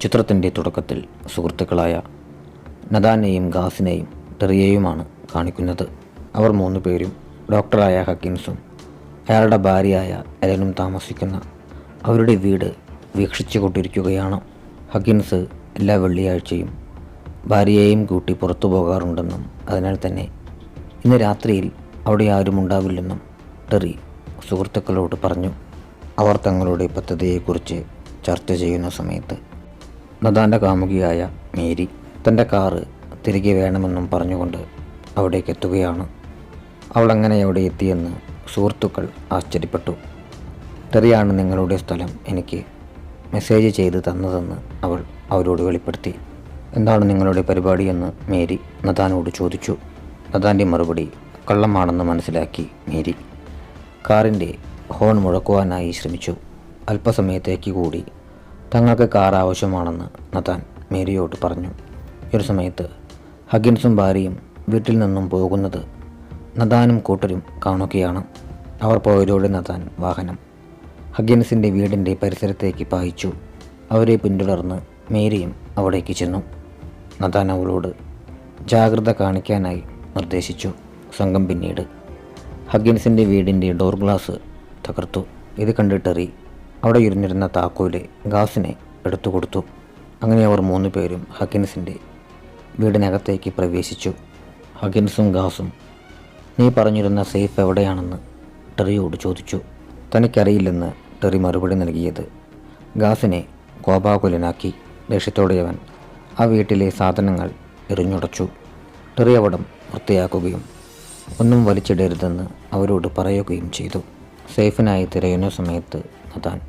ചിത്രത്തിന്റെ തുടക്കത്തിൽ സുഹൃത്തുക്കളായ നദാനെയും ഗാസിനെയും ടെറിയയുമാണ് കാണിക്കുന്നത്. അവർ മൂന്ന് പേരും ഡോക്ടറായ ഹക്കിൻസും അയാളുടെ ഭാര്യയായ എലനും താമസിക്കുന്ന അവരുടെ വീട് വീക്ഷിച്ചു കൊണ്ടിരിക്കുകയാണ് ഹക്കിൻസ് എല്ലാ വെള്ളിയാഴ്ചയും ഭാര്യയെയും കൂട്ടി പുറത്തു പോകാറുണ്ടെന്നും അതിനാൽ തന്നെ ഇന്ന് രാത്രിയിൽ അവിടെ ആരും ഉണ്ടാവില്ലെന്നും ടെറി സുഹൃത്തുക്കളോട് പറഞ്ഞു. അവർ തങ്ങളുടെ പദ്ധതിയെക്കുറിച്ച് ചർച്ച ചെയ്യുന്ന സമയത്ത് നദാന്റെ കാമുകിയായ മേരി തന്റെ കാറ് തിരികെ വേണമെന്നും പറഞ്ഞുകൊണ്ട് അവിടേക്ക് എത്തുകയാണ്. അവൾ അങ്ങനെ അവിടെ എത്തിയെന്ന് സുഹൃത്തുക്കൾ ആശ്ചര്യപ്പെട്ടു. തെറിയാണ് നിങ്ങളുടെ സ്ഥലം എനിക്ക് മെസ്സേജ് ചെയ്ത് തന്നതെന്ന് അവൾ അവരോട് വെളിപ്പെടുത്തി. എന്താണ് നിങ്ങളുടെ പരിപാടിയെന്ന് മേരി നദാനോട് ചോദിച്ചു. നദാന്റെ മറുപടി കള്ളമാണെന്ന് മനസ്സിലാക്കി മേരി. കാറിന്റെ ഹോൺ മുഴക്കുവാനായി ശ്രമിച്ചു. അല്പസമയത്തേക്ക് കൂടി തങ്ങൾക്ക് കാർ ആവശ്യമാണെന്ന് നതാൻ മേരിയോട് പറഞ്ഞു. ഒരു സമയത്ത് ഹഗിൻസും ഭാര്യയും വീട്ടിൽ നിന്നും പോകുന്നത് നദാനും കൂട്ടരും കാണുകയാണ്. അവർ പോയതോടെ നദാൻ വാഹനം ഹഗിൻസിന്റെ വീടിന്റെ പരിസരത്തേക്ക് പായിച്ചു. അവരെ പിന്തുടർന്ന് മേരിയും അവിടേക്ക് ചെന്നു. നദാൻ അവളോട് ജാഗ്രത കാണിക്കാനായി നിർദ്ദേശിച്ചു. സംഘം പിന്നീട് ഹഗിൻസിന്റെ വീടിന്റെ ഡോർ ഗ്ലാസ് തകർത്തു. ഇത് കണ്ടിട്ടെറി അവിടെ ഇരുന്നിരുന്ന താക്കോൽ ഗാസിനെ എടുത്തു കൊടുത്തു. അങ്ങനെ അവർ മൂന്ന് പേരും ഹഗിൻസിന്റെ വീടിനകത്തേക്ക് പ്രവേശിച്ചു. ഹഗിൻസും ഗാസും നീ പറഞ്ഞിരുന്ന സേഫ് എവിടെയാണെന്ന് ടെറിയോട് ചോദിച്ചു. തനിക്കറിയില്ലെന്ന് ടെറി മറുപടി നൽകിയത്. ഗാസിനെ കോപാകുലനാക്കി. ദേഷ്യത്തോടെ അവൻ ആ വീട്ടിലെ സാധനങ്ങൾ എറിഞ്ഞുടച്ചു. ടെറി അവിടം വൃത്തിയാക്കുകയും ഒന്നും വലിച്ചിടരുതെന്ന് അവരോട് പറയുകയും ചെയ്തു. സേഫിനായി തിരയുന്ന സമയത്ത് നദാൻ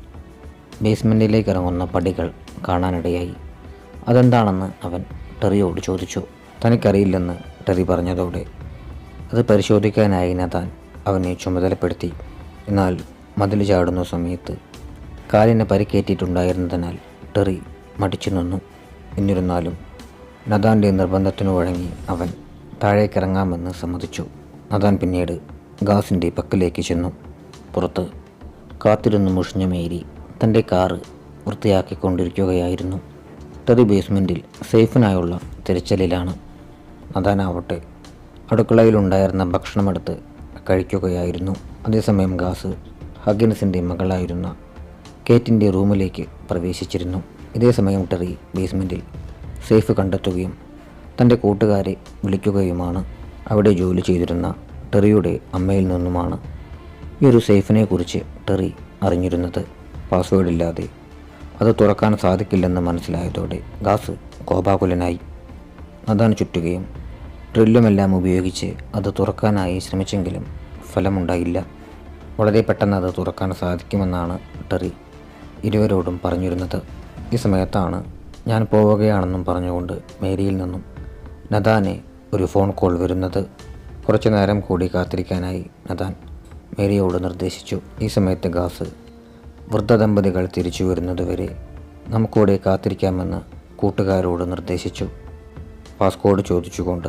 ബേസ്മെന്റിലേക്ക് ഇറങ്ങുന്ന പടികൾ കാണാനിടയായി. അതെന്താണെന്ന് അവൻ ടെറിയോട് ചോദിച്ചു. തനിക്കറിയില്ലെന്ന് ടെറി പറഞ്ഞതോടെ അത് പരിശോധിക്കാനായി നദാൻ അവനെ ചുമതലപ്പെടുത്തി. എന്നാൽ മതിൽ ചാടുന്ന സമയത്ത് കാലിന് പരിക്കേറ്റിട്ടുണ്ടായിരുന്നതിനാൽ ടെറി മടിച്ചു നിന്നു. എന്നിരുന്നാലും നദാന്റെ നിർബന്ധത്തിനു വഴങ്ങി അവൻ താഴേക്കിറങ്ങാമെന്ന് സമ്മതിച്ചു. നദാൻ പിന്നീട് ഗാസിന്റെ പക്കലേക്ക് ചെന്നു. പുറത്ത് കാത്തിരുന്ന് മുഷിഞ്ഞ മേരി തന്റെ കാറ് വൃത്തിയാക്കിക്കൊണ്ടിരിക്കുകയായിരുന്നു. ടെറി ബേസ്മെന്റിൽ സേഫിനായുള്ള തിരച്ചിലിലാണ്. അതാനാവട്ടെ അടുക്കളയിലുണ്ടായിരുന്ന ഭക്ഷണമെടുത്ത് കഴിക്കുകയായിരുന്നു. അതേസമയം ഗാസ് ഹഗിൻസിന്റെ മകളായിരുന്ന കേറ്റിന്റെ റൂമിലേക്ക് പ്രവേശിച്ചിരുന്നു. ഇതേസമയം ടെറി ബേസ്മെന്റിൽ സേഫ് കണ്ടെത്തുകയും തന്റെ കൂട്ടുകാരെ വിളിക്കുകയുമാണ്. അവിടെ ജോലി ചെയ്തിരുന്ന ടെറിയുടെ അമ്മയിൽ നിന്നുമാണ് ഈ ഒരു സേഫിനെ കുറിച്ച് ടെറി അറിഞ്ഞിരുന്നത് പാസ്വേഡ് ഇല്ലാതെ. അത് തുറക്കാൻ സാധിക്കില്ലെന്ന് മനസ്സിലായതോടെ ഗാസ് കോപാകുലനായി. അതാണ് ചുറ്റുകയും ഡ്രില്ലുമെല്ലാം ഉപയോഗിച്ച് അത് തുറക്കാനായി ശ്രമിച്ചെങ്കിലും ഫലമുണ്ടായില്ല. വളരെ പെട്ടെന്ന് അത് തുറക്കാൻ സാധിക്കുമെന്നാണ് ടെറി ഇരുവരോടും പറഞ്ഞിരുന്നത്. ഈ സമയത്താണ് ഞാൻ പോവുകയാണെന്നും പറഞ്ഞുകൊണ്ട് മേരിയിൽ നിന്നും നദാനെ ഒരു ഫോൺ കോൾ വരുന്നത്. കുറച്ചു നേരം കൂടി കാത്തിരിക്കാനായി നദാൻ മേരിയോട് നിർദ്ദേശിച്ചു. ഈ സമയത്ത് ഗാസ് വൃദ്ധ ദമ്പതികൾ തിരിച്ചു വരുന്നതുവരെ നമുക്കൂടെ കാത്തിരിക്കാമെന്ന് കൂട്ടുകാരോട് നിർദ്ദേശിച്ചു. പാസ്കോഡ് ചോദിച്ചുകൊണ്ട്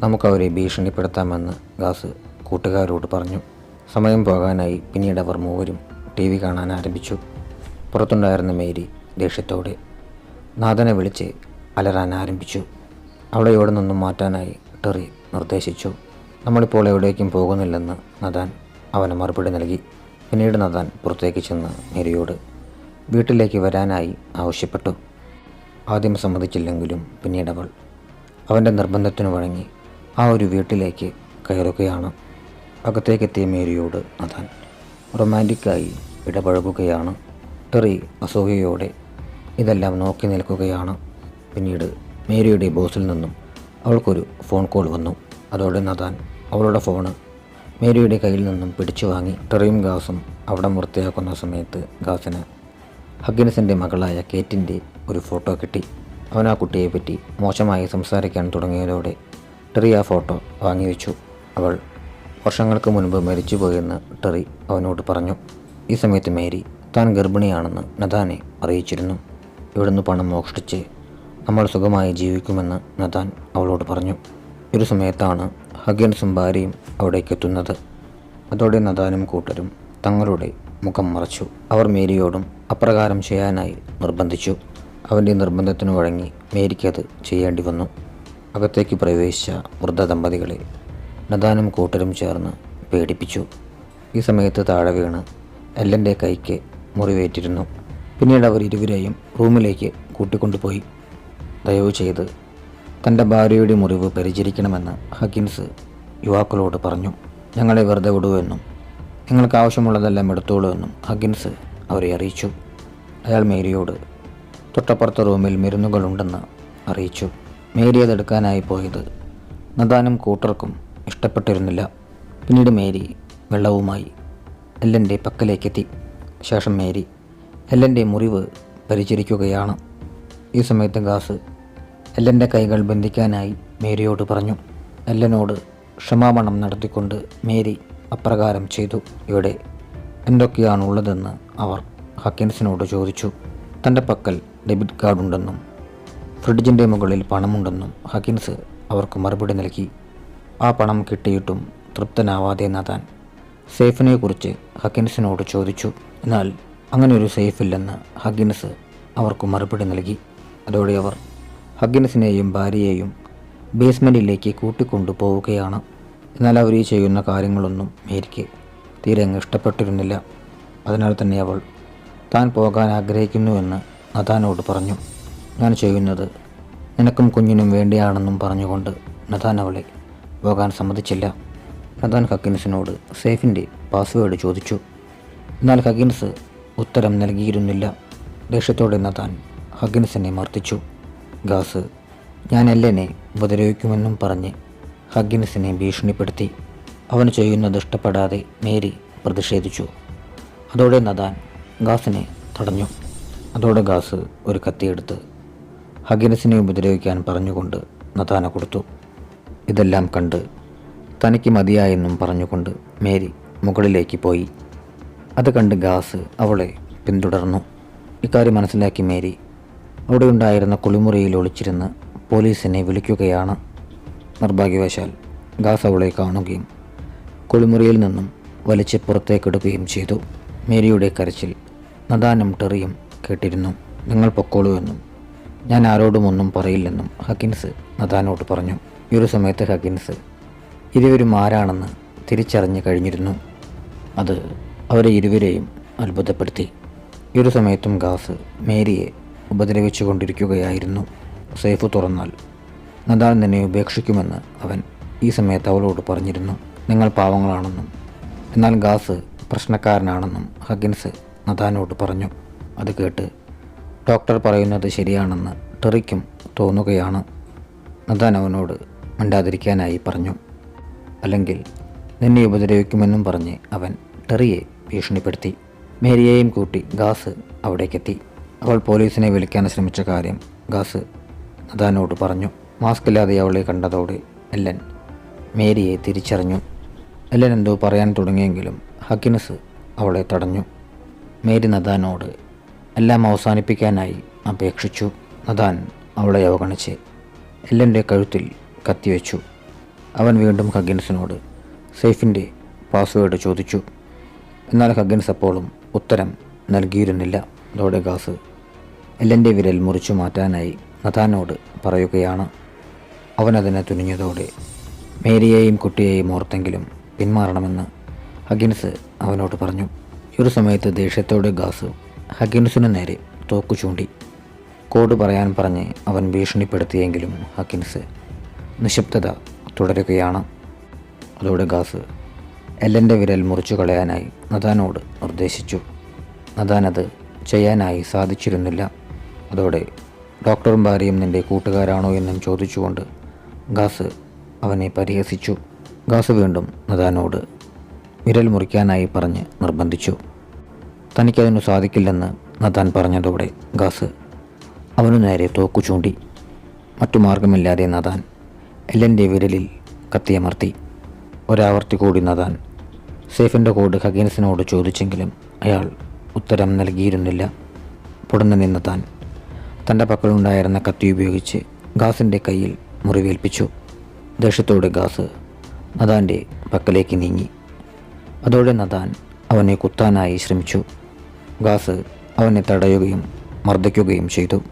നമുക്കവരെ ഭീഷണിപ്പെടുത്താമെന്ന് ഗാസ് കൂട്ടുകാരോട് പറഞ്ഞു. സമയം പോകാനായി പിന്നീട് അവർ മൂവരും ടി വി കാണാൻ ആരംഭിച്ചു. പുറത്തുണ്ടായിരുന്ന മേരി ദേഷ്യത്തോടെ നാഥനെ വിളിച്ച് അലറാൻ ആരംഭിച്ചു. അവളെ ഇവിടെ നിന്നും മാറ്റാനായി ടെറി നിർദ്ദേശിച്ചു. നമ്മളിപ്പോൾ എവിടേക്കും പോകുന്നില്ലെന്ന് നദാൻ അവന് മറുപടി നൽകി. പിന്നീട് നദാൻ പുറത്തേക്ക് ചെന്ന് മേരിയോട് വീട്ടിലേക്ക് വരാനായി ആവശ്യപ്പെട്ടു. ആദ്യം സമ്മതിച്ചില്ലെങ്കിലും പിന്നീട് അവൾ അവന്റെ നിർബന്ധത്തിനു വഴങ്ങി ആ ഒരു വീട്ടിലേക്ക് കയറുകയാണ്. അകത്തേക്കെത്തിയ മേരിയോട് നദാൻ റൊമാന്റിക്കായി ഇടപഴകുകയാണ്. ടെറി അസൂയയോടെ ഇതെല്ലാം നോക്കി നിൽക്കുകയാണ്. പിന്നീട് മേരിയുടെ ബോസിൽ നിന്നും അവൾക്കൊരു ഫോൺ കോൾ വന്നു. അതോടെ നദാൻ അവളുടെ ഫോണ് മേരിയുടെ കയ്യിൽ നിന്നും പിടിച്ചു വാങ്ങി ടെറിയും ഗാസും അവിടം വൃത്തിയാക്കുന്ന സമയത്ത് ഗാസിന് ഹഗിനസിന്റെ മകളായ കേറ്റിന്റെ ഒരു ഫോട്ടോ കിട്ടി. അവൻ ആ കുട്ടിയെപ്പറ്റി മോശമായി സംസാരിക്കാൻ തുടങ്ങിയതോടെ ടെറി ആ ഫോട്ടോ വാങ്ങിവെച്ചു. അവൾ വർഷങ്ങൾക്ക് മുൻപ് മരിച്ചുപോയെന്ന് ടെറി അവനോട് പറഞ്ഞു. ഈ സമയത്ത് മേരി താൻ ഗർഭിണിയാണെന്ന് നദാനെ അറിയിച്ചിരുന്നു. ഇവിടുന്ന് പണം മോഷ്ടിച്ച് നമ്മൾ സുഖമായി ജീവിക്കുമെന്ന് നദാൻ അവളോട് പറഞ്ഞു. ഒരു സമയത്താണ് ഹഗിൻസും ഭാര്യയും അവിടേക്ക് എത്തുന്നത്. അതോടെ നദാനും കൂട്ടരും തങ്ങളുടെ മുഖം മറച്ചു. അവർ മേരിയോടും അപ്രകാരം ചെയ്യാനായി നിർബന്ധിച്ചു. അവന്റെ നിർബന്ധത്തിന് വഴങ്ങി മേരിക്കത് ചെയ്യേണ്ടി വന്നു. അകത്തേക്ക് പ്രവേശിച്ച വൃദ്ധ ദമ്പതികളെ നദാനും കൂട്ടരും ചേർന്ന് പേടിപ്പിച്ചു. ഈ സമയത്ത് താഴെ വീണ് എല്ലന്റെ കൈക്ക് മുറിവേറ്റിരുന്നു. പിന്നീട് അവർ ഇരുവരെയും റൂമിലേക്ക് കൂട്ടിക്കൊണ്ടുപോയി. ദയവ് ചെയ്ത് തന്റെ ഭാര്യയുടെ മുറിവ് പരിചരിക്കണമെന്ന് ഹക്കിൻസ് യുവാക്കളോട് പറഞ്ഞു. ഞങ്ങളെ വെറുതെ വിടുവെന്നും നിങ്ങൾക്ക് ആവശ്യമുള്ളതെല്ലാം എടുത്തോളൂ എന്നും ഹക്കിൻസ് അവരെ അറിയിച്ചു. അയാൾ മേരിയോട് തൊട്ടപ്പുറത്തെ റൂമിൽ മരുന്നുകളുണ്ടെന്ന് അറിയിച്ചു. മേരി അതെടുക്കാനായി പോയത് നദാനും കൂട്ടർക്കും ഇഷ്ടപ്പെട്ടിരുന്നില്ല. പിന്നീട് മേരി വെള്ളവുമായി എല്ലന്റെ പക്കലേക്കെത്തി. ശേഷം മേരി എല്ലന്റെ മുറിവ് പരിചരിക്കുകയാണ്. ഈ സമയത്ത് ഗാസ് എല്ലന്റെ കൈകൾ ബന്ധിക്കാനായി മേരിയോട് പറഞ്ഞു. എല്ലനോട് ക്ഷമാപണം നടത്തിക്കൊണ്ട് മേരി അപ്രകാരം ചെയ്തു. ഇവിടെ എന്തൊക്കെയാണുള്ളതെന്ന് അവർ ഹക്കിൻസിനോട് ചോദിച്ചു. തന്റെ പക്കൽ ഡെബിറ്റ് കാർഡ് ഉണ്ടെന്നും ഫ്രിഡ്ജിന്റെ മുകളിൽ പണമുണ്ടെന്നും ഹക്കിൻസ് അവർക്ക് മറുപടി നൽകി. ആ പണം കിട്ടിയിട്ടും തൃപ്തനാവാതെ നതാൻ സേഫിനെക്കുറിച്ച് ഹക്കിൻസിനോട് ചോദിച്ചു. എന്നാൽ അങ്ങനെ ഒരു സേഫില്ലെന്ന് ഹക്കിൻസ് അവർക്ക് മറുപടി നൽകി. അതോടെ അവർ ഹക്കിൻസിനെയും ഭാര്യയെയും ബേസ്മെന്റിലേക്ക് കൂട്ടിക്കൊണ്ടു പോവുകയാണ് എന്നാൽ അവർ ഈ ചെയ്യുന്ന കാര്യങ്ങളൊന്നും മേരിക്ക് തീരെ അങ്ങ് ഇഷ്ടപ്പെട്ടിരുന്നില്ല. അതിനാൽ തന്നെ അവൾ താൻ പോകാൻ ആഗ്രഹിക്കുന്നുവെന്ന് നഥാനോട് പറഞ്ഞു. ഞാൻ ചെയ്യുന്നത് നിനക്കും കുഞ്ഞിനും വേണ്ടിയാണെന്നും പറഞ്ഞുകൊണ്ട് നഥാൻ അവളെ പോകാൻ സമ്മതിച്ചില്ല. നഥാൻ ഹക്കിൻസിനോട് സേഫിന്റെ പാസ്വേഡ് ചോദിച്ചു. എന്നാൽ ഹഗിൻസ് ഉത്തരം നൽകിയിരുന്നില്ല. ദേഷ്യത്തോടെ നഥാൻ ഹഗിൻസിനെ മർദ്ദിച്ചു. ഗാസ് ഞാൻ എല്ലനെ ഉപദ്രവിക്കുമെന്നും പറഞ്ഞ് ഹഗിൻസിനെ ഭീഷണിപ്പെടുത്തി. അവൻ ചെയ്യുന്നത് ഇഷ്ടപ്പെടാതെ മേരി പ്രതിഷേധിച്ചു. അതോടെ നദാൻ ഗാസിനെ തടഞ്ഞു. അതോടെ ഗാസ് ഒരു കത്തിയെടുത്ത് ഹഗിനസിനെ ഉപദ്രവിക്കാൻ പറഞ്ഞുകൊണ്ട് നദാന കൊടുത്തു. ഇതെല്ലാം കണ്ട് തനിക്ക് മതിയായെന്നും പറഞ്ഞുകൊണ്ട് മേരി മുകളിലേക്ക് പോയി. അത് കണ്ട് ഗാസ് അവളെ പിന്തുടർന്നു. ഇക്കാര്യം മനസ്സിലാക്കി മേരി അവിടെ ഉണ്ടായിരുന്ന കുളിമുറിയിൽ ഒളിച്ചിരുന്ന് പോലീസിനെ വിളിക്കുകയാണ് നിർഭാഗ്യവശാൽ ഗാസ് അവളെ കാണുകയും കുളിമുറിയിൽ നിന്നും വലിച്ച് പുറത്തേക്കെടുക്കുകയും ചെയ്തു. മേരിയുടെ കരച്ചിൽ നദാനും ടെറിയും കേട്ടിരുന്നു. നിങ്ങൾ പൊക്കോളൂ എന്നും ഞാൻ ആരോടും ഒന്നും പറയില്ലെന്നും ഹക്കിൻസ് നദാനോട് പറഞ്ഞു. ഈ ഒരു സമയത്ത് ഹക്കിൻസ് ഇരുവരും ആരാണെന്ന് തിരിച്ചറിഞ്ഞു കഴിഞ്ഞിരുന്നു. അത് അവരെ ഇരുവരെയും അത്ഭുതപ്പെടുത്തി. ഈ ഒരു സമയത്തും ഗാസ് മേരിയെ ഉപദ്രവിച്ചു കൊണ്ടിരിക്കുകയായിരുന്നു സേഫ് തുറന്നാൽ നദാൻ നിന്നെ ഉപേക്ഷിക്കുമെന്ന് അവൻ ഈ സമയത്ത് അവളോട് പറഞ്ഞിരുന്നു. നിങ്ങൾ പാവങ്ങളാണെന്നും എന്നാൽ ഗാസ് പ്രശ്നക്കാരനാണെന്നും ഹഗിൻസ് നദാനോട് പറഞ്ഞു. അത് കേട്ട് ഡോക്ടർ പറയുന്നത് ശരിയാണെന്ന് ടെറിക്കും തോന്നുകയാണ്. നദാൻ അവനോട് മിണ്ടാതിരിക്കാനായി പറഞ്ഞു. അല്ലെങ്കിൽ നിന്നെ ഉപദ്രവിക്കുമെന്നും പറഞ്ഞ് അവൻ ടെറിയെ ഭീഷണിപ്പെടുത്തി. മേരിയെയും കൂട്ടി ഗാസ് അവിടേക്കെത്തി. അവൾ പോലീസിനെ വിളിക്കാൻ ശ്രമിച്ച കാര്യം ഗാസ് നദാനോട് പറഞ്ഞു. മാസ്ക് ഇല്ലാതെ അവളെ കണ്ടതോടെ എല്ലൻ മേരിയെ തിരിച്ചറിഞ്ഞു. എല്ലൻ എന്തോ പറയാൻ തുടങ്ങിയെങ്കിലും ഹക്കിനസ് അവളെ തടഞ്ഞു. മേരി നദാനോട് എല്ലാം അവസാനിപ്പിക്കാനായി അപേക്ഷിച്ചു. നദാൻ അവളെ അവഗണിച്ച് എല്ലന്റെ കഴുത്തിൽ കത്തിവെച്ചു. അവൻ വീണ്ടും ഹഗിൻസിനോട് സേഫിന്റെ പാസ്വേഡ് ചോദിച്ചു. എന്നാൽ ഹഗിൻസ് അപ്പോഴും ഉത്തരം നൽകിയിരുന്നില്ല. അതോടെ ഗാസ് എല്ലന്റെ വിരൽ മുറിച്ചു മാറ്റാനായി നഥാനോട് പറയുകയാണ്. അവനതിനെ തുനിഞ്ഞതോടെ മേരിയെയും കുട്ടിയെയും ഓർത്തെങ്കിലും പിന്മാറണമെന്ന് ഹഗിൻസ് അവനോട് പറഞ്ഞു. ഒരു സമയത്ത് ദേഷ്യത്തോടെ ഗാസ് ഹഗിൻസിനു നേരെ തോക്കു ചൂണ്ടി. കോഡ് പറയാൻ പറഞ്ഞ് അവൻ ഭീഷണിപ്പെടുത്തിയെങ്കിലും ഹക്കിൻസ് നിശബ്ദത തുടരുകയാണ്. അതോടെ ഗാസ് എല്ലന്റെ വിരൽ മുറിച്ചു കളയാനായി നദാനോട് നിർദ്ദേശിച്ചു. നദാൻ അത് ചെയ്യാനായി സാധിച്ചിരുന്നില്ല. അതോടെ ഡോക്ടറും ഭാര്യയും നിന്റെ കൂട്ടുകാരാണോ എന്നും ചോദിച്ചുകൊണ്ട് ഗാസ് അവനെ പരിഹസിച്ചു. ഗാസ് വീണ്ടും നദാനോട് വിരൽ മുറിക്കാനായി പറഞ്ഞ് നിർബന്ധിച്ചു. തനിക്കതിനു സാധിക്കില്ലെന്ന് നദാൻ പറഞ്ഞതോടെ ഗാസ് അവനു നേരെ തോക്കു ചൂണ്ടി. മറ്റു മാർഗമില്ലാതെ നദാൻ എല്ലന്റെ വിരലിൽ കത്തിയമർത്തി. ഒരാവർത്തി കൂടി നദാൻ സേഫിന്റെ കോഡ് ഹഗീൻസിനോട് ചോദിച്ചെങ്കിലും അയാൾ ഉത്തരം നൽകിയിരുന്നില്ല. പൊടുന്നു നിന്ന താൻ തന്റെ പക്കലുണ്ടായിരുന്ന കത്തി ഉപയോഗിച്ച് ഗാസിന്റെ കയ്യിൽ മുറിവേൽപ്പിച്ചു. ദേഷ്യത്തോടെ ഗാസ് നദാന്റെ പക്കലേക്ക് നീങ്ങി. അതോടെ നദാൻ അവനെ കുത്താനായി ശ്രമിച്ചു. ഗാസ് അവനെ തടയുകയും മർദ്ദിക്കുകയും ചെയ്തു.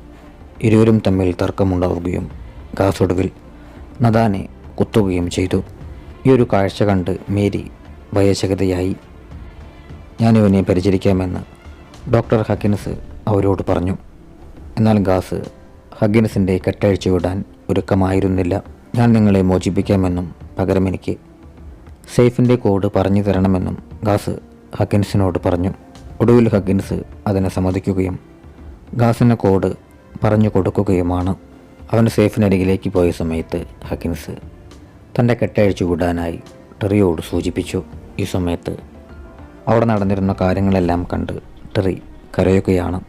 ഇരുവരും തമ്മിൽ തർക്കമുണ്ടാവുകയും ഗാസ് ഒടുവിൽ നദാനെ കുത്തുകയും ചെയ്തു. ഈ ഒരു കാഴ്ച കണ്ട് മേരി ഭയചകിതയായി. ഞാനിവനെ പരിചരിക്കാമെന്ന് ഡോക്ടർ ഹക്കിൻസ് അവരോട് പറഞ്ഞു. എന്നാൽ ഗാസ് ഹഗിനസിന്റെ കെട്ടഴിച്ചു വിടാൻ ഒരുക്കമായിരുന്നില്ല. ഞാൻ നിങ്ങളെ മോചിപ്പിക്കാമെന്നും പകരം എനിക്ക് സേഫിന്റെ കോഡ് പറഞ്ഞു തരണമെന്നും ഗാസ് ഹഗ്ഗിൻസിനോട് പറഞ്ഞു. ഒടുവിൽ ഹഗ്ഗിൻസ് അതിനെ സമ്മതിക്കുകയും ഗാസിന് കോഡ് പറഞ്ഞു കൊടുക്കുകയുമാണ്. അവൻ സേഫിനരികിലേക്ക് പോയ സമയത്ത് ഹഗ്ഗിൻസ് തന്റെ കെട്ടഴിച്ചു വിടാനായി ടെറിയോട് സൂചിപ്പിച്ചു. ഈ സമയത്ത് അവിടെ നടന്നിരുന്ന കാര്യങ്ങളെല്ലാം കണ്ട് ടെറി കരയുകയാണ്.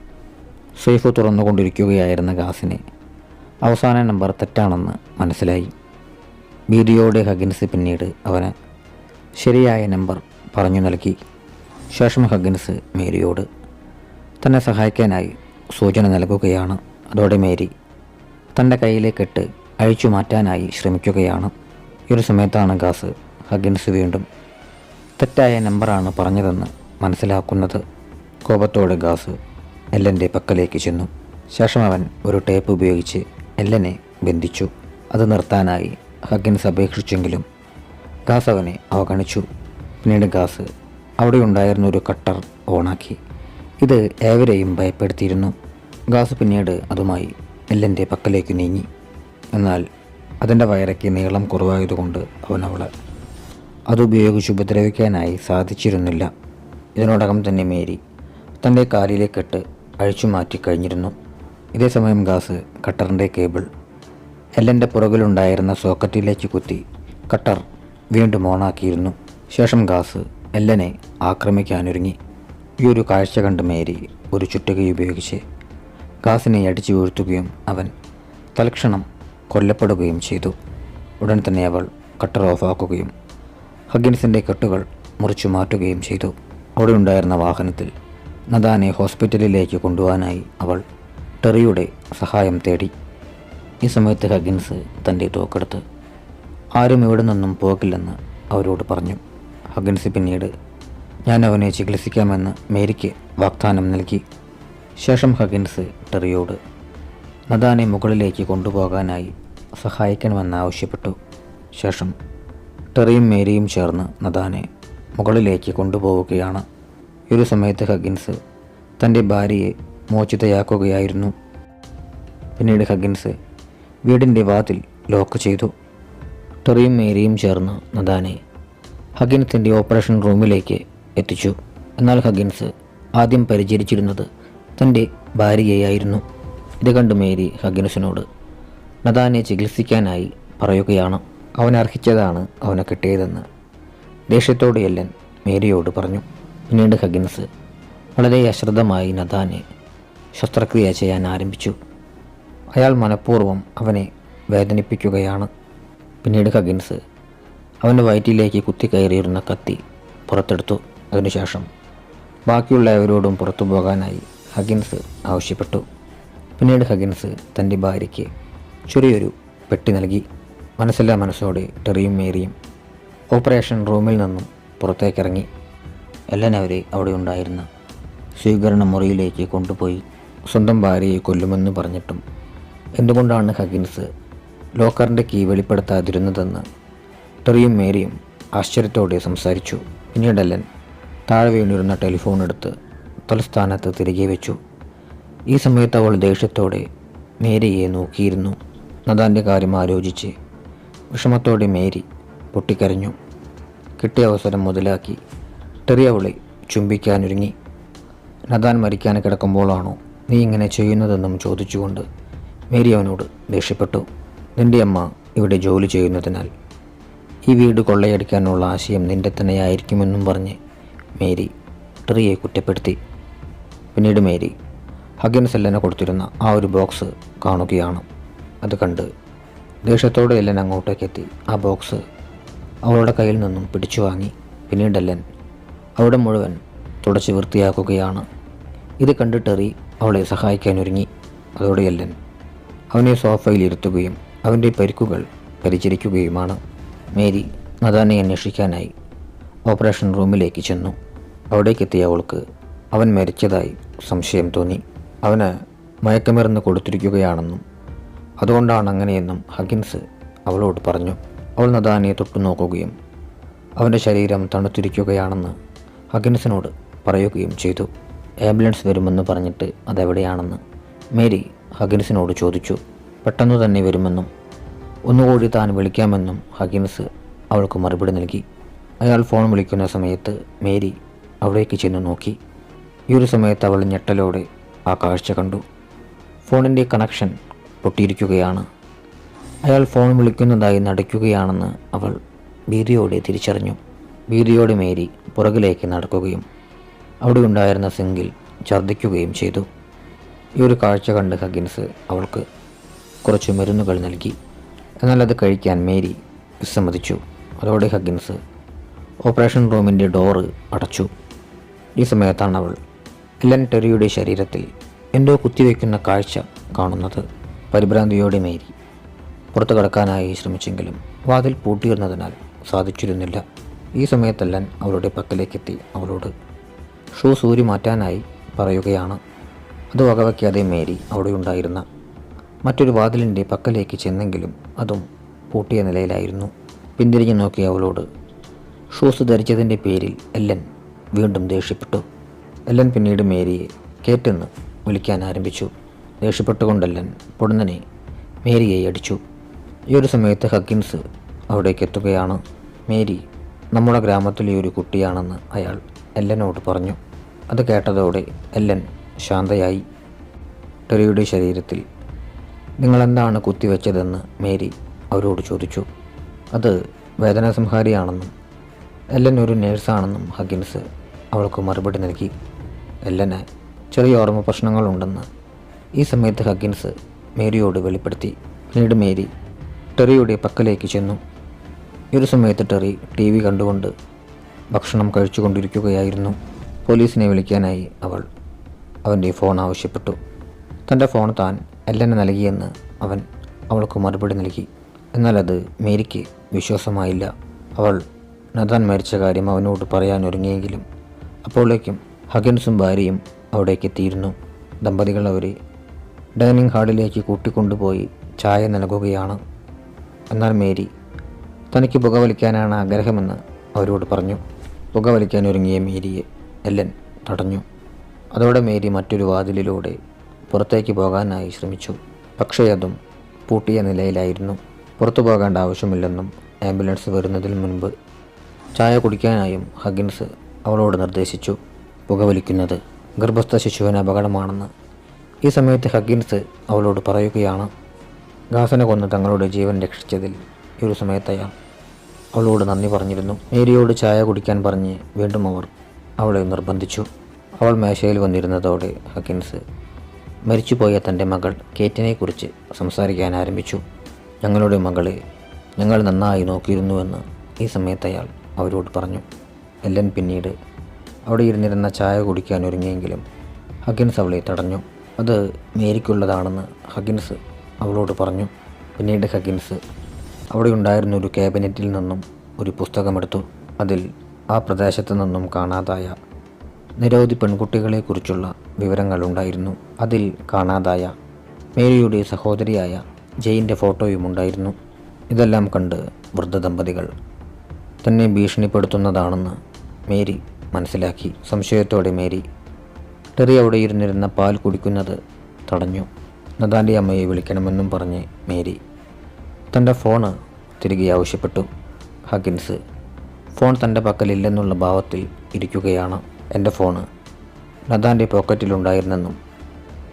സേഫ് തുറന്നുകൊണ്ടിരിക്കുകയായിരുന്ന ഗാസിന് അവസാന നമ്പർ തെറ്റാണെന്ന് മനസ്സിലായി. ഭീതിയോടെ ഹഗിൻസ് പിന്നീട് അവന് ശരിയായ നമ്പർ പറഞ്ഞു നൽകി. ശേഷം ഹഗിൻസ് മേരിയോട് തന്നെ സഹായിക്കാനായി സൂചന നൽകുകയാണ് അതോടെ മേരി തന്റെ കയ്യിലെ കെട്ട് അഴിച്ചു മാറ്റാനായി ശ്രമിക്കുകയാണ്. ഈ ഒരു സമയത്താണ് ഗാസ് ഹഗിൻസ് വീണ്ടും തെറ്റായ നമ്പറാണ് പറഞ്ഞതെന്ന് മനസ്സിലാക്കുന്നത്. കോപത്തോടെ ഗാസ് എല്ലന്റെ പക്കലേക്ക് ചെന്നു. ശേഷം അവൻ ഒരു ടേപ്പ് ഉപയോഗിച്ച് എല്ലനെ ബന്ധിച്ചു. അത് നിർത്താനായി ഹഗിൻസ് അപേക്ഷിച്ചെങ്കിലും ഗാസ് അവനെ അവഗണിച്ചു. പിന്നീട് ഗാസ് അവിടെ ഉണ്ടായിരുന്ന ഒരു കട്ടർ ഓണാക്കി. ഇത് ഏവരെയും ഭയപ്പെടുത്തിയിരുന്നു. ഗാസ് പിന്നീട് അതുമായി എല്ലന്റെ പക്കലേക്ക് നീങ്ങി. എന്നാൽ അതിന്റെ വയറയ്ക്ക് നീളം കുറവായതുകൊണ്ട് അവൻ അവളെ അതുപയോഗിച്ച് ഉപദ്രവിക്കാനായി സാധിച്ചിരുന്നില്ല. ഇതിനോടകം തന്നെ മേരി തന്റെ കാലിലെ കെട്ട് അഴിച്ചു മാറ്റി കഴിഞ്ഞിരുന്നു. ഇതേസമയം ഗാസ് കട്ടറിന്റെ കേബിൾ എല്ലന്റെ പുറകിലുണ്ടായിരുന്ന സോക്കറ്റിലേക്ക് കുത്തി കട്ടർ വീണ്ടും ഓണാക്കിയിരുന്നു. ശേഷം ഗാസ് എല്ലനെ ആക്രമിക്കാനൊരുങ്ങി. ഈ ഒരു കാഴ്ച കണ്ട് മേരി ഒരു ചുറ്റുക ഉപയോഗിച്ച് ഗാസിനെ അടിച്ചു വീഴ്ത്തുകയും അവൻ തൽക്ഷണം കൊല്ലപ്പെടുകയും ചെയ്തു. ഉടൻ തന്നെ അവൾ കട്ടർ ഓഫാക്കുകയും ഹഗിൻസിന്റെ കെട്ടുകൾ മുറിച്ചു മാറ്റുകയും ചെയ്തു. അവിടെ ഉണ്ടായിരുന്ന വാഹനത്തിൽ നദാനെ ഹോസ്പിറ്റലിലേക്ക് കൊണ്ടുപോകാനായി അവൾ ടെറിയുടെ സഹായം തേടി. ഈ സമയത്ത് ഹഗിൻസ് തന്റെ തോക്കെടുത്ത് ആരും ഇവിടെ നിന്നും പോകില്ലെന്ന് അവരോട് പറഞ്ഞു. ഹഗിൻസ് പിന്നീട് ഞാൻ അവനെ ചികിത്സിക്കാമെന്ന് മേരിക്ക് വാഗ്ദാനം നൽകി. ശേഷം ഹഗിൻസ് ടെറിയോട് നദാനെ മുകളിലേക്ക് കൊണ്ടുപോകാനായി സഹായിക്കണമെന്ന് ആവശ്യപ്പെട്ടു ശേഷം ടെറിയും മേരിയും ചേർന്ന് നദാനെ മുകളിലേക്ക് കൊണ്ടുപോവുകയാണ്. ഒരു സമയത്ത് ഹഗിൻസ് തന്റെ ഭാര്യയെ മോചിതയാക്കുകയായിരുന്നു. പിന്നീട് ഹഗിൻസ് വീടിന്റെ വാതിൽ ലോക്ക് ചെയ്തു. ടെറിയും മേരിയും ചേർന്ന് നദാനെ ഹഗിൻസിന്റെ ഓപ്പറേഷൻ റൂമിലേക്ക് എത്തിച്ചു. എന്നാൽ ഹഗിൻസ് ആദ്യം പരിചരിച്ചിരുന്നത് തന്റെ ഭാര്യയെയായിരുന്നു. ഇത് കണ്ട് മേരി ഹഗിൻസിനോട് നദാനെ ചികിത്സിക്കാനായി പറയുകയാണ്. അവൻ അർഹിച്ചതാണ് അവനെ കിട്ടിയതെന്ന് ദേഷ്യത്തോടെ എല്ലൻ മേരിയോട് പറഞ്ഞു. പിന്നീട് ഹഗിൻസ് വളരെ അശ്രദ്ധമായി നദാനെ ശസ്ത്രക്രിയ ചെയ്യാൻ ആരംഭിച്ചു. അയാൾ മനഃപൂർവം അവനെ വേദനിപ്പിക്കുകയാണ്. പിന്നീട് ഹഗിൻസ് അവന്റെ വയറ്റിലേക്ക് കുത്തിക്കയറിയിരുന്ന കത്തി പുറത്തെടുത്തു. അതിനുശേഷം ബാക്കിയുള്ളവരോടും പുറത്തു പോകാനായി ഹഗിൻസ് ആവശ്യപ്പെട്ടു. പിന്നീട് ഹഗിൻസ് തന്റെ ഭാര്യയ്ക്ക് ചെറിയൊരു പെട്ടി നൽകി. മനസ്സില്ലാ മനസ്സോടെ ടെറിയും മേരിയും ഓപ്പറേഷൻ റൂമിൽ നിന്നും പുറത്തേക്കിറങ്ങി. എല്ലാവരെ അവിടെ ഉണ്ടായിരുന്ന സ്വീകരണ മുറിയിലേക്ക് കൊണ്ടുപോയി സ്വന്തം ഭാര്യയെ കൊല്ലുമെന്ന് പറഞ്ഞിട്ടും എന്തുകൊണ്ടാണ് ഹഗിൻസ് ലോക്കറിന്റെ കീ വെളിപ്പെടുത്താതിരുന്നതെന്ന് ടെറിയും മേരിയും ആശ്ചര്യത്തോടെ സംസാരിച്ചു. പിന്നീട് അല്ലൻ താഴെ വീണിരുന്ന ടെലിഫോൺ എടുത്ത് തലസ്ഥാനത്ത് തിരികെ വെച്ചു. ഈ സമയത്ത് അവൾ ദേഷ്യത്തോടെ മേരിയെ നോക്കിയിരുന്നു. നദാന്റെ കാര്യം ആലോചിച്ച് വിഷമത്തോടെ മേരി പൊട്ടിക്കരഞ്ഞു. കിട്ടിയ അവസരം മുതലാക്കി ടെറി അവളെ ചുംബിക്കാനൊരുങ്ങി. നദാൻ മരിക്കാൻ കിടക്കുമ്പോഴാണോ നീ ഇങ്ങനെ ചെയ്യുന്നതെന്നും ചോദിച്ചുകൊണ്ട് മേരി അവനോട് ദേഷ്യപ്പെട്ടു. നിന്റെ അമ്മ ഇവിടെ ജോലി ചെയ്യുന്നതിനാൽ ഈ വീട് കൊള്ളയടിക്കാനുള്ള ആശയം നിന്റെ തന്നെയായിരിക്കുമെന്നും പറഞ്ഞ് മേരി ട്രിയെ കുറ്റപ്പെടുത്തി. പിന്നീട് മേരി ഹഗിൻസ് എല്ലനെ കൊടുത്തിരുന്ന ആ ഒരു ബോക്സ് കാണുകയാണ്. അത് കണ്ട് ദേഷ്യത്തോടെ എല്ലൻ അങ്ങോട്ടേക്കെത്തി. ആ ബോക്സ് അവളുടെ കയ്യിൽ നിന്നും പിടിച്ചു വാങ്ങി പിന്നീട് എല്ലൻ അവിടെ മുഴുവൻ തുടച്ച് വൃത്തിയാക്കുകയാണ്. ഇത് കണ്ട് ടെറി അവളെ സഹായിക്കാൻ ഒരുങ്ങി അതോടെ എല്ലൻ അവനെ സോഫയിൽ ഇരുത്തുകയും അവന്റെ പരിക്കുകൾ പരിചരിക്കുകയുമാണ്. മേരി നദാനെ അന്വേഷിക്കാനായി ഓപ്പറേഷൻ റൂമിലേക്ക് ചെന്നു. അവിടേക്കെത്തിയ അവൾക്ക് അവൻ മരിച്ചതായി സംശയം തോന്നി. അവന് മയക്കമരുന്ന് കൊടുത്തിരിക്കുകയാണെന്നും അതുകൊണ്ടാണ് അങ്ങനെയെന്നും ഹഗിൻസ് അവളോട് പറഞ്ഞു. അവൾ നദാനെ തൊട്ടു നോക്കുകയും അവന്റെ ശരീരം തണുത്തിരിക്കുകയാണെന്ന് ഹഗിൻസിനോട് പറയുകയും ചെയ്തു. ആംബുലൻസ് വരുമെന്ന് പറഞ്ഞിട്ട് അതെവിടെയാണെന്ന് മേരി ഹഗിൻസിനോട് ചോദിച്ചു. പെട്ടെന്ന് തന്നെ വരുമെന്നും ഒന്നുകൂടി താൻ വിളിക്കാമെന്നും ഹഗിൻസ് അവൾക്ക് മറുപടി നൽകി. അയാൾ ഫോൺ വിളിക്കുന്ന സമയത്ത് മേരി അവിടേക്ക് ചെന്ന് നോക്കി. ഈ ഒരു സമയത്ത് അവൾ ഞെട്ടലോടെ ആ കാഴ്ച കണ്ടു. ഫോണിന്റെ കണക്ഷൻ പൊട്ടിയിരിക്കുകയാണ്. അയാൾ ഫോൺ വിളിക്കുന്നതായി നടക്കുകയാണെന്ന് അവൾ ഭീതിയോടെ തിരിച്ചറിഞ്ഞു. ഭീതിയോടെ മേരി പുറകിലേക്ക് നടക്കുകയും അവിടെ ഉണ്ടായിരുന്ന സിങ്കിൽ ഛർദ്ദിക്കുകയും ചെയ്തു. ഈ ഒരു കാഴ്ച കണ്ട് ഹഗിൻസ് അവൾക്ക് കുറച്ച് മരുന്നുകൾ നൽകി. എന്നാൽ അത് കഴിക്കാൻ മേരി വിസമ്മതിച്ചു. അതോടെ ഹഗിൻസ് ഓപ്പറേഷൻ റൂമിന്റെ ഡോറ് അടച്ചു. ഈ സമയത്താണ് അവൾ എല്ലൻ ടെറിയുടെ ശരീരത്തിൽ എന്തോ കുത്തിവെക്കുന്ന കാഴ്ച കാണുന്നത്. പരിഭ്രാന്തിയോടെ മേരി പുറത്തു കടക്കാനായി ശ്രമിച്ചെങ്കിലും വാതിൽ പൂട്ടിയിരുന്നതിനാൽ സാധിച്ചിരുന്നില്ല. ഈ സമയത്തെല്ലാൻ അവളുടെ പക്കലേക്കെത്തി അവളോട് ഷൂസ് ഊരി മാറ്റാനായി പറയുകയാണ്. അത് വകവയ്ക്കാതെ മേരി അവിടെ ഉണ്ടായിരുന്ന മറ്റൊരു വാതിലിന്റെ പക്കലേക്ക് ചെന്നെങ്കിലും അതും പൂട്ടിയ നിലയിലായിരുന്നു. പിന്തിരിഞ്ഞു നോക്കി അവളോട് ഷൂസ് ധരിച്ചതിന്റെ പേരിൽ എല്ലൻ വീണ്ടും ദേഷ്യപ്പെട്ടു. എല്ലൻ പിന്നീട് മേരിയെ കേറ്റെന്ന് വിളിക്കാൻ ആരംഭിച്ചു. ദേഷ്യപ്പെട്ടുകൊണ്ടെല്ലൻ പൊടുന്നനെ മേരിയെ അടിച്ചു. ഈ ഒരു സമയത്ത് ഹക്കിൻസ് അവിടേക്ക് എത്തുകയാണ് മേരി നമ്മുടെ ഗ്രാമത്തിലെ ഒരു കുട്ടിയാണെന്ന് അയാൾ എല്ലനോട് പറഞ്ഞു. അത് കേട്ടതോടെ എല്ലൻ ശാന്തയായി. ടെറിയുടെ ശരീരത്തിൽ നിങ്ങളെന്താണ് കുത്തിവെച്ചതെന്ന് മേരി അവരോട് ചോദിച്ചു. അത് വേദനാസംഹാരിയാണെന്നും എല്ലൻ ഒരു നേഴ്സാണെന്നും ഹഗിൻസ് അവൾക്ക് മറുപടി നൽകി. എല്ലന് ചെറിയ ഓർമ്മ പ്രശ്നങ്ങളുണ്ടെന്ന് ഈ സമയത്ത് ഹഗിൻസ് മേരിയോട് വെളിപ്പെടുത്തി. പിന്നീട് മേരി ടെറിയുടെ പക്കലേക്ക് ചെന്നു. ഒരു സമയത്ത് ടെറി ടി വി കണ്ടുകൊണ്ട് ഭക്ഷണം കഴിച്ചുകൊണ്ടിരിക്കുകയായിരുന്നു. പോലീസിനെ വിളിക്കാനായി അവൾ അവന്റെ ഫോൺ ആവശ്യപ്പെട്ടു. തന്റെ ഫോൺ താൻ എല്ലന് നൽകിയെന്ന് അവൻ അവൾക്ക് മറുപടി നൽകി. എന്നാൽ അത് മേരിക്ക് വിശ്വാസമായില്ല. അവൾ നദാൻ മരിച്ച കാര്യം അവനോട് പറയാൻ ഒരുങ്ങിയെങ്കിലും അപ്പോഴേക്കും ഹഗൻസും ഭാര്യയും അവിടേക്ക് എത്തിയിരുന്നു. ദമ്പതികൾ അവരെ ഡൈനിങ് ഹാളിലേക്ക് കൂട്ടിക്കൊണ്ടുപോയി ചായ നൽകുകയാണ്. എന്നാൽ മേരി തനിക്ക് പുകവലിക്കാനാണ് ആഗ്രഹമെന്ന് അവരോട് പറഞ്ഞു. പുകവലിക്കാൻ ഒരുങ്ങിയ മേരിയെ എല്ലൻ തടഞ്ഞു. അതോടെ മേരി മറ്റൊരു വാതിലിലൂടെ പുറത്തേക്ക് പോകാനായി ശ്രമിച്ചു. പക്ഷേ അതും പൂട്ടിയ നിലയിലായിരുന്നു. പുറത്തു പോകേണ്ട ആവശ്യമില്ലെന്നും ആംബുലൻസ് വരുന്നതിന് മുൻപ് ചായ കുടിക്കാനായും ഹഗിൻസ് അവളോട് നിർദ്ദേശിച്ചു പുകവലിക്കുന്നത് ഗർഭസ്ഥ ശിശുവിന് അപകടമാണെന്ന്. ഈ സമയത്ത് ഹഗിൻസ് അവളോട് പറയുകയാണ് ഗാസനെ കൊന്ന് തങ്ങളുടെ ജീവൻ രക്ഷിച്ചതിൽ ഈ ഒരു സമയത്ത് അയാൾ അവളോട് നന്ദി പറഞ്ഞിരുന്നു. മേരിയോട് ചായ കുടിക്കാൻ പറഞ്ഞ് വീണ്ടും അവർ അവളെ നിർബന്ധിച്ചു. അവൾ മേശയിൽ വന്നിരുന്നതോടെ ഹക്കിൻസ് മരിച്ചുപോയ തന്റെ മകൾ കേറ്റിനെക്കുറിച്ച് സംസാരിക്കാൻ ആരംഭിച്ചു. ഞങ്ങളുടെ മകളെ ഞങ്ങൾ നന്നായി നോക്കിയിരുന്നുവെന്ന് ഈ സമയത്ത് അയാൾ അവരോട് പറഞ്ഞു. എല്ലൻ പിന്നീട് അവിടെ ഇരുന്നിരുന്ന ചായ കുടിക്കാൻ ഒരുങ്ങിയെങ്കിലും ഹഗിൻസ് അവളെ തടഞ്ഞു. അത് മേരിക്കുള്ളതാണെന്ന് ഹഗിൻസ് അവളോട് പറഞ്ഞു. പിന്നീട് ഹഗിൻസ് അവിടെ ഉണ്ടായിരുന്ന ഒരു ക്യാബിനറ്റിൽ നിന്നും ഒരു പുസ്തകമെടുത്തു. അതിൽ ആ പ്രദേശത്ത് നിന്നും കാണാതായ നിരവധി പെൺകുട്ടികളെക്കുറിച്ചുള്ള വിവരങ്ങളുണ്ടായിരുന്നു. അതിൽ കാണാതായ മേരിയുടെ സഹോദരിയായ ജയിന്റെ ഫോട്ടോയും ഉണ്ടായിരുന്നു ഇതെല്ലാം കണ്ട് വൃദ്ധ ദമ്പതികൾ തന്നെ ഭീഷണിപ്പെടുത്തുന്നതാണെന്ന് മേരി മനസ്സിലാക്കി. സംശയത്തോടെ മേരി ടെറി അവിടെ ഇരുന്നിരുന്ന പാൽ കുടിക്കുന്നത് തടഞ്ഞു. നദാന്റെ അമ്മയെ വിളിക്കണമെന്നും പറഞ്ഞ് മേരി തന്റെ ഫോണ് തിരികെ ആവശ്യപ്പെട്ടു. ഹഗിൻസ് ഫോൺ തന്റെ പക്കലില്ലെന്നുള്ള ഭാവത്തിൽ ഇരിക്കുകയാണ് എന്റെ ഫോണ്. നദാന്റെ പോക്കറ്റിലുണ്ടായിരുന്നെന്നും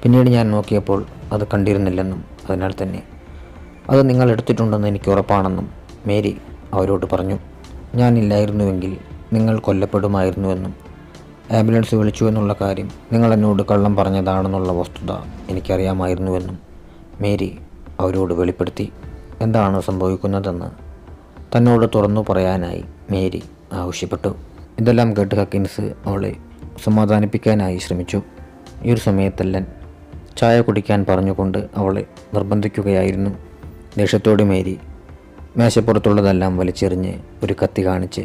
പിന്നീട് ഞാൻ നോക്കിയപ്പോൾ അത് കണ്ടിരുന്നില്ലെന്നും അതിനാൽ തന്നെ. അത് നിങ്ങൾ എടുത്തിട്ടുണ്ടെന്ന് എനിക്ക് ഉറപ്പാണെന്നും മേരി അവരോട് പറഞ്ഞു. ഞാനില്ലായിരുന്നുവെങ്കിൽ നിങ്ങൾ കൊല്ലപ്പെടുമായിരുന്നുവെന്നും ആംബുലൻസ് വിളിച്ചു എന്നുള്ള കാര്യം നിങ്ങൾ എന്നോട് കള്ളം പറഞ്ഞതാണെന്നുള്ള വസ്തുത എനിക്കറിയാമായിരുന്നുവെന്നും മേരി അവരോട് വെളിപ്പെടുത്തി. എന്താണ് സംഭവിക്കുന്നതെന്ന് തന്നോട് തുറന്നു പറയാനായി മേരി ആവശ്യപ്പെട്ടു. ഇതെല്ലാം കേട്ട് ഹക്കിൻസ് അവളെ സമാധാനിപ്പിക്കാനായി ശ്രമിച്ചു. ഈ ഒരു സമയത്തെല്ലാം ചായ കുടിക്കാൻ പറഞ്ഞുകൊണ്ട് അവളെ നിർബന്ധിക്കുകയായിരുന്നു. ദേഷ്യത്തോട് മേരി മേശപ്പുറത്തുള്ളതെല്ലാം വലിച്ചെറിഞ്ഞ് ഒരു കത്തി കാണിച്ച്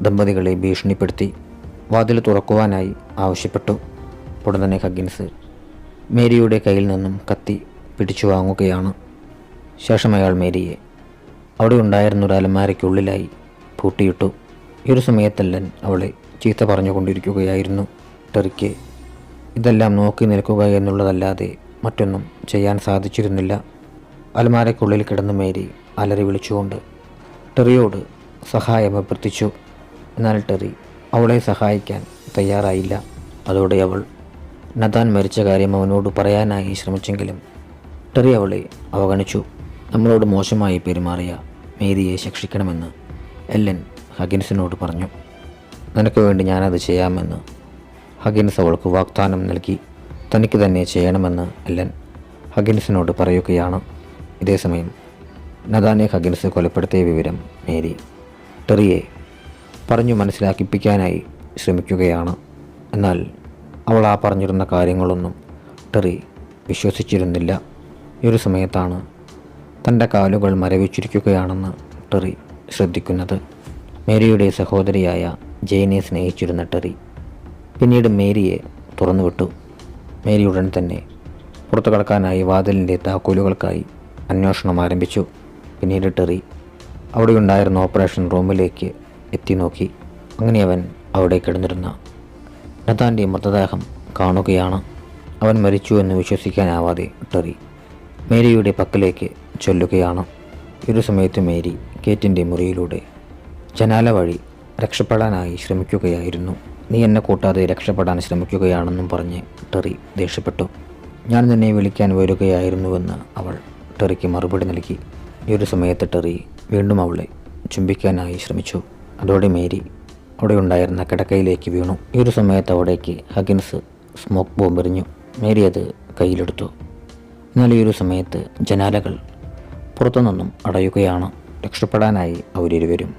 ദമ്പതികളെ ഭീഷണിപ്പെടുത്തി വാതിൽ തുറക്കുവാനായി ആവശ്യപ്പെട്ടു. ഉടൻ തന്നെ ഹഗിൻസ് മേരിയുടെ കയ്യിൽ നിന്നും കത്തി പിടിച്ചു വാങ്ങുകയാണ്. ശേഷം അയാൾ മേരിയെ അവിടെ ഉണ്ടായിരുന്ന ഒരു അലമാരയ്ക്കുള്ളിലായി പൂട്ടിയിട്ടു. ഈ ഒരു സമയത്തല്ലൻ അവളെ ചീത്ത പറഞ്ഞുകൊണ്ടിരിക്കുകയായിരുന്നു ടെറിക്ക് ഇതെല്ലാം നോക്കി നിൽക്കുക എന്നുള്ളതല്ലാതെ മറ്റൊന്നും ചെയ്യാൻ സാധിച്ചിരുന്നില്ല. അലമാരയ്ക്കുള്ളിൽ കിടന്ന് മേരി അലറി വിളിച്ചുകൊണ്ട് ടെറിയോട് സഹായം അഭ്യർത്ഥിച്ചു. എന്നാൽ ടെറി അവളെ സഹായിക്കാൻ തയ്യാറായില്ല. അതോടെ അവൾ നദാൻ മരിച്ച കാര്യം അവനോട് പറയാനായി ശ്രമിച്ചെങ്കിലും ടെറി അവളെ അവഗണിച്ചു. നമ്മളോട് മോശമായി പെരുമാറിയ മേരിയെ ശിക്ഷിക്കണമെന്ന് എല്ലൻ ഹഗിൻസിനോട് പറഞ്ഞു. നിനക്ക് വേണ്ടി ഞാനത് ചെയ്യാമെന്ന് ഹഗിൻസ് അവൾക്ക് വാഗ്ദാനം നൽകി. തനിക്ക് തന്നെ ചെയ്യണമെന്ന് എല്ലൻ ഹഗിൻസിനോട് പറയുകയാണ്. ഇതേസമയം നദാനെ ഹഗിൻസ് കൊലപ്പെടുത്തിയ വിവരം മേരി ടെറിയെ പറഞ്ഞു മനസ്സിലാക്കിപ്പിക്കാനായി ശ്രമിക്കുകയാണ്. എന്നാൽ അവൾ ആ പറഞ്ഞിരുന്ന കാര്യങ്ങളൊന്നും ടെറി വിശ്വസിച്ചിരുന്നില്ല. ഈ ഒരു സമയത്താണ് തന്റെ കാലുകൾ മരവിച്ചിരിക്കുകയാണെന്ന് ടെറി ശ്രദ്ധിക്കുന്നത്. മേരിയുടെ സഹോദരിയായ ജെയിനെ സ്നേഹിച്ചിരുന്ന ടെറി പിന്നീട് മേരിയെ തുറന്നുവിട്ടു. മേരി ഉടൻ തന്നെ പുറത്തു കടക്കാനായി വാതിലിന്റെ താക്കോലുകൾക്കായി അന്വേഷണം ആരംഭിച്ചു. പിന്നീട് ടെറി അവിടെയുണ്ടായിരുന്ന ഓപ്പറേഷൻ റൂമിലേക്ക് എത്തി നോക്കി. അങ്ങനെ അവൻ അവിടെ കിടന്നിരുന്ന നതാന്റെ മൃതദേഹം കാണുകയാണ്. അവൻ മരിച്ചു എന്ന് വിശ്വസിക്കാനാവാതെ ടെറി മേരിയുടെ പക്കലേക്ക് ചൊല്ലുകയാണ്. ഒരു സമയത്ത് മേരി കേറ്റിന്റെ മുറിയിലൂടെ ജനാല വഴി രക്ഷപ്പെടാനായി ശ്രമിക്കുകയായിരുന്നു. നീ എന്നെ കൂട്ടാതെ രക്ഷപ്പെടാൻ ശ്രമിക്കുകയാണെന്നും പറഞ്ഞ് ടെറി ദേഷ്യപ്പെട്ടു. ഞാൻ നിന്നെ വിളിക്കാൻ വരികയായിരുന്നുവെന്ന് അവൾ ടെറിക്ക് മറുപടി നൽകി. ഈ ഒരു സമയത്ത് ടെറി വീണ്ടും അവളെ ചുംബിക്കാനായി ശ്രമിച്ചു. അതോടെ മേരി അവിടെ ഉണ്ടായിരുന്ന കിടക്കയിലേക്ക് വീണു. ഈ ഒരു സമയത്ത് അവിടേക്ക് ഹഗിൻസ് സ്മോക്ക് ബോംബ് എറിഞ്ഞു മേരി അത് കയ്യിലെടുത്തു. എന്നാൽ ഈ ഒരു സമയത്ത് ജനാലകൾ പുറത്തുനിന്നും അടയുകയാണ്. രക്ഷപ്പെടാനായി അവരിരുവരും.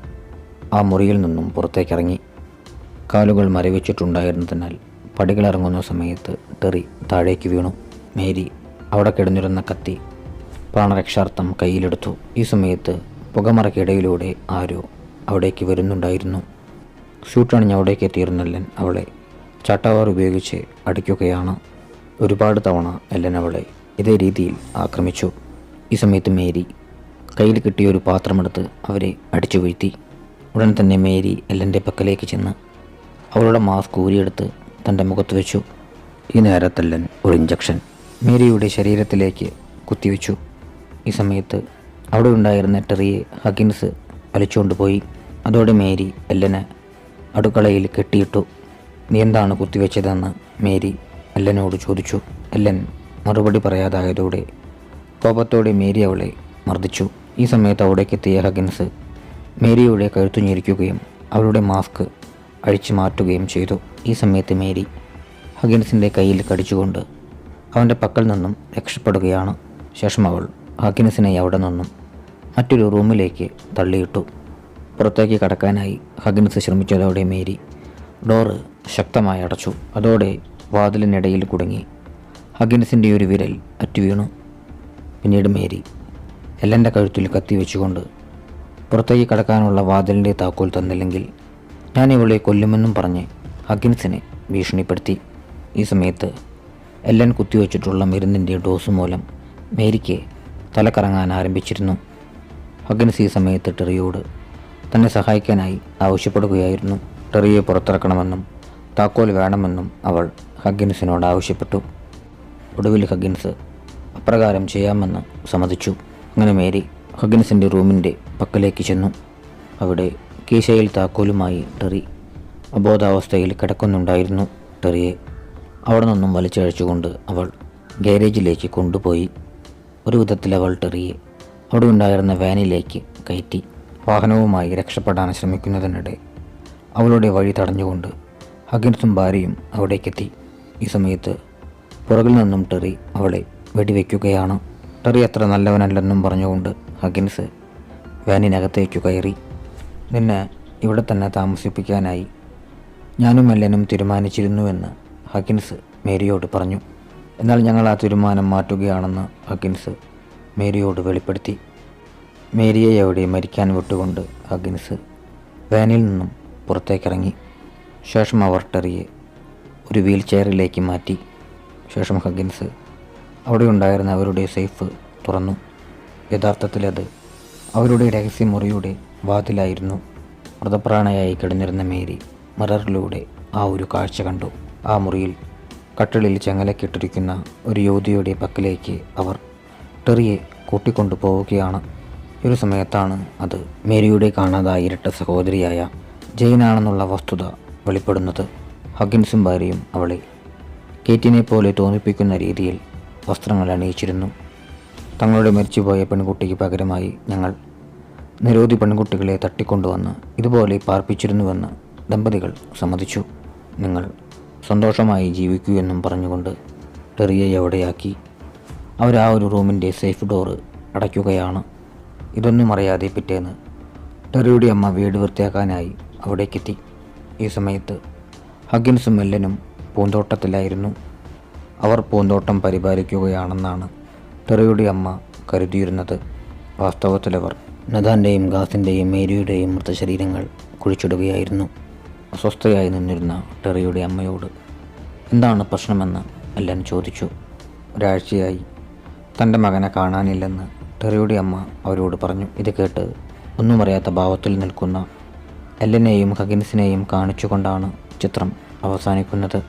ആ മുറിയിൽ നിന്നും പുറത്തേക്കിറങ്ങി. കാലുകൾ മരവിച്ചിട്ടുണ്ടായിരുന്നതിനാൽ പടികളിറങ്ങുന്ന സമയത്ത് ടെറി താഴേക്ക് വീണു. മേരി അവിടെ കിടന്നിരുന്ന കത്തി പ്രാണരക്ഷാർത്ഥം കയ്യിലെടുത്തു. ഈ സമയത്ത് പുകമറക്കിടയിലൂടെ ആരോ അവിടേക്ക് വരുന്നുണ്ടായിരുന്നു. സ്യൂട്ടണിഞ്ഞ് അവിടേക്ക് എത്തിയിരുന്നല്ലൻ അവളെ ചട്ടവാർ ഉപയോഗിച്ച് അടിക്കുകയാണ്. ഒരുപാട് തവണ എല്ലൻ അവളെ ഇതേ രീതിയിൽ ആക്രമിച്ചു. ഈ സമയത്ത് മേരി കയ്യിൽ കിട്ടിയ ഒരു പാത്രമെടുത്ത് അവരെ അടിച്ചു വീഴ്ത്തി. ഉടൻ തന്നെ മേരി എല്ലന്റെ പക്കലേക്ക് ചെന്ന് അവളുടെ മാസ്ക് ഊരിയെടുത്ത് തന്റെ മുഖത്ത് വെച്ചു. ഈ നേരത്തെല്ലൻ ഒരു ഇഞ്ചക്ഷൻ മേരിയുടെ ശരീരത്തിലേക്ക് കുത്തിവെച്ചു ഈ സമയത്ത് അവിടെ ഉണ്ടായിരുന്ന ടെറിയെ ഹഗിൻസ് വലിച്ചുകൊണ്ടുപോയി അതോടെ മേരി എല്ലനെ അടുക്കളയിൽ കെട്ടിയിട്ടു. നീ എന്താണ് കുത്തിവെച്ചതെന്ന്? മേരി എല്ലനോട് ചോദിച്ചു. എല്ലൻ മറുപടി പറയാതായതോടെ കോപത്തോടെ മേരി അവളെ മർദ്ദിച്ചു. ഈ സമയത്ത് അവിടേക്കെത്തിയ ഹഗിൻസ് മേരിയുടെ കഴുത്തു ഞെരിക്കുകയും അവളുടെ മാസ്ക് അഴിച്ചു മാറ്റുകയും ചെയ്തു. ഈ സമയത്ത് മേരി ഹഗിൻസിന്റെ കയ്യിൽ കടിച്ചുകൊണ്ട് അവന്റെ പക്കൽ നിന്നും രക്ഷപ്പെടുകയാണ്. ശേഷം അവൾ ഹഗിൻസിനെ അവിടെ നിന്നും മറ്റൊരു റൂമിലേക്ക് തള്ളിയിട്ടു. പുറത്തേക്ക് കടക്കാനായി ഹഗിൻസ് ശ്രമിച്ചതോടെ മേരി ഡോറ് ശക്തമായി അടച്ചു. അതോടെ വാതിലിനിടയിൽ കുടുങ്ങി. ഹഗിൻസിന്റെ ഒരു വിരൽ അറ്റുവീണു. പിന്നീട് മേരി. എല്ലന്റെ കഴുത്തിൽ കത്തി വെച്ചുകൊണ്ട് പുറത്തേക്ക് കടക്കാനുള്ള വാതിലിന്റെ താക്കോൽ തന്നില്ലെങ്കിൽ ഞാൻ ഇവളെ കൊല്ലുമെന്നും പറഞ്ഞ് ഹഗിൻസിനെ ഭീഷണിപ്പെടുത്തി. ഈ സമയത്ത് എല്ലൻ കുത്തിവെച്ചിട്ടുള്ള മരുന്നിന്റെ ഡോസ് മൂലം മേരിക്ക് തലക്കറങ്ങാൻ ആരംഭിച്ചിരുന്നു. ഹഗിൻസ് ഈ സമയത്ത് ടെറിയോട് തന്നെ സഹായിക്കാനായി ആവശ്യപ്പെടുകയായിരുന്നു. ടെറിയെ പുറത്തിറക്കണമെന്നും താക്കോൽ വേണമെന്നും അവൾ ഹഗിൻസിനോട് ആവശ്യപ്പെട്ടു. ഒടുവിൽ ഹഗിൻസ് അപ്രകാരം ചെയ്യാമെന്ന് സമ്മതിച്ചു. അങ്ങനെ മേരി ഹഗിൻസിന്റെ റൂമിന്റെ പക്കലേക്ക് ചെന്നു. അവിടെ കീശയിൽ താക്കോലുമായി ടെറി അബോധാവസ്ഥയിൽ കിടക്കുന്നുണ്ടായിരുന്നു. ടെറിയെ അവിടെ നിന്നും വലിച്ചഴിച്ചുകൊണ്ട് അവൾ ഗാരേജിലേക്ക് കൊണ്ടുപോയി. ഒരു വിധത്തിൽ അവൾ ടെറിയെ അവിടെ ഉണ്ടായിരുന്ന വാനിലേക്ക് കയറ്റി. വാഹനവുമായി രക്ഷപ്പെടാൻ ശ്രമിക്കുന്നതിനിടെ അവളുടെ വഴി തടഞ്ഞുകൊണ്ട് ഹഗിൻസും ഭാര്യയും അവിടേക്കെത്തി. ഈ സമയത്ത് പുറകിൽ നിന്നും ടെറി അവളെ വെടിവെക്കുകയാണ്. ടെറി അത്ര നല്ലവനല്ലെന്നും പറഞ്ഞുകൊണ്ട് ഹഗിൻസ് വാനിനകത്തേക്കു കയറി. നിന്നെ ഇവിടെ തന്നെ താമസിപ്പിക്കാനായി ഞാനും എല്ലനും തീരുമാനിച്ചിരുന്നുവെന്ന് ഹഗിൻസ് മേരിയോട് പറഞ്ഞു. എന്നാൽ ഞങ്ങൾ ആ തീരുമാനം മാറ്റുകയാണെന്ന് ഹഗിൻസ് മേരിയോട് വെളിപ്പെടുത്തി. മേരിയെ എവിടെ മരിക്കാൻ വിട്ടുകൊണ്ട് ഹഗിൻസ് വാനിൽ നിന്നും പുറത്തേക്കിറങ്ങി. ശേഷം അവർ ടെറിയെ ഒരു വീൽ ചെയറിലേക്ക് മാറ്റി. ശേഷം ഹഗിൻസ് അവിടെ ഉണ്ടായിരുന്ന അവരുടെ സേഫ് തുറന്നു. യഥാർത്ഥത്തിൽ അത് അവരുടെ രഹസ്യമുറിയുടെ വാതിലായിരുന്നു. മൃതപ്രാണയായി കിടന്നിരുന്ന മേരി മിററിലൂടെ ആ ഒരു കാഴ്ച കണ്ടു. ആ മുറിയിൽ കട്ടിളിൽ ചെങ്ങലക്കിട്ടിരിക്കുന്ന ഒരു യുവതിയുടെ പക്കലേക്ക് അവർ ടെറിയെ കൂട്ടിക്കൊണ്ടു പോവുകയാണ്. ഒരു സമയത്താണ് അത് മേരിയുടെ കാണാതായ ഇരട്ട സഹോദരിയായ ജയിനാണെന്നുള്ള വസ്തുത വെളിപ്പെടുന്നത്. ഹഗിൻസും ഭാര്യയും അവളെ കേറ്റിനെ പോലെ തോന്നിപ്പിക്കുന്ന രീതിയിൽ വസ്ത്രങ്ങൾ അണിയിച്ചിരുന്നു. തങ്ങളുടെ മരിച്ചുപോയ പെൺകുട്ടിക്ക് പകരമായി ഞങ്ങൾ നിരവധി പെൺകുട്ടികളെ തട്ടിക്കൊണ്ടുവന്ന് ഇതുപോലെ പാർപ്പിച്ചിരുന്നുവെന്ന് ദമ്പതികൾ സമ്മതിച്ചു. നിങ്ങൾ സന്തോഷമായി ജീവിക്കൂ എന്നും പറഞ്ഞുകൊണ്ട് ടെറിയെ എവിടെയാക്കി അവർ ആ ഒരു റൂമിന്റെ സേഫ് ഡോറ് അടയ്ക്കുകയാണ്. ഇതൊന്നും അറിയാതെ പിറ്റേന്ന് ടെറിയുടെ അമ്മ വീട് വൃത്തിയാക്കാനായി അവിടേക്കെത്തി. ഈ സമയത്ത് ഹഗിൻസും എല്ലനും പൂന്തോട്ടത്തിലായിരുന്നു. അവർ പൂന്തോട്ടം പരിപാലിക്കുകയാണെന്നാണ് ടെറിയുടെ അമ്മ കരുതിയിരുന്നത്. വാസ്തവത്തിലവർ നദാന്റെയും ഗാസിന്റെയും മേരിയുടെയും മൃതശരീരങ്ങൾ കുഴിച്ചിടുകയായിരുന്നു. അസ്വസ്ഥയായി നിന്നിരുന്ന ടെറിയുടെ അമ്മയോട് എന്താണ് പ്രശ്നമെന്ന് അല്ലൻ ചോദിച്ചു. ഒരാഴ്ചയായി തന്റെ മകനെ കാണാനില്ലെന്ന് ടെറിയുടെ അമ്മ അവരോട് പറഞ്ഞു. ഇത് കേട്ട് ഒന്നും അറിയാത്ത ഭാവത്തിൽ നിൽക്കുന്ന എല്ലനെയും ഹഗിൻസിനെയും കാണിച്ചുകൊണ്ടാണ് ചിത്രം അവസാനിക്കുന്നത്.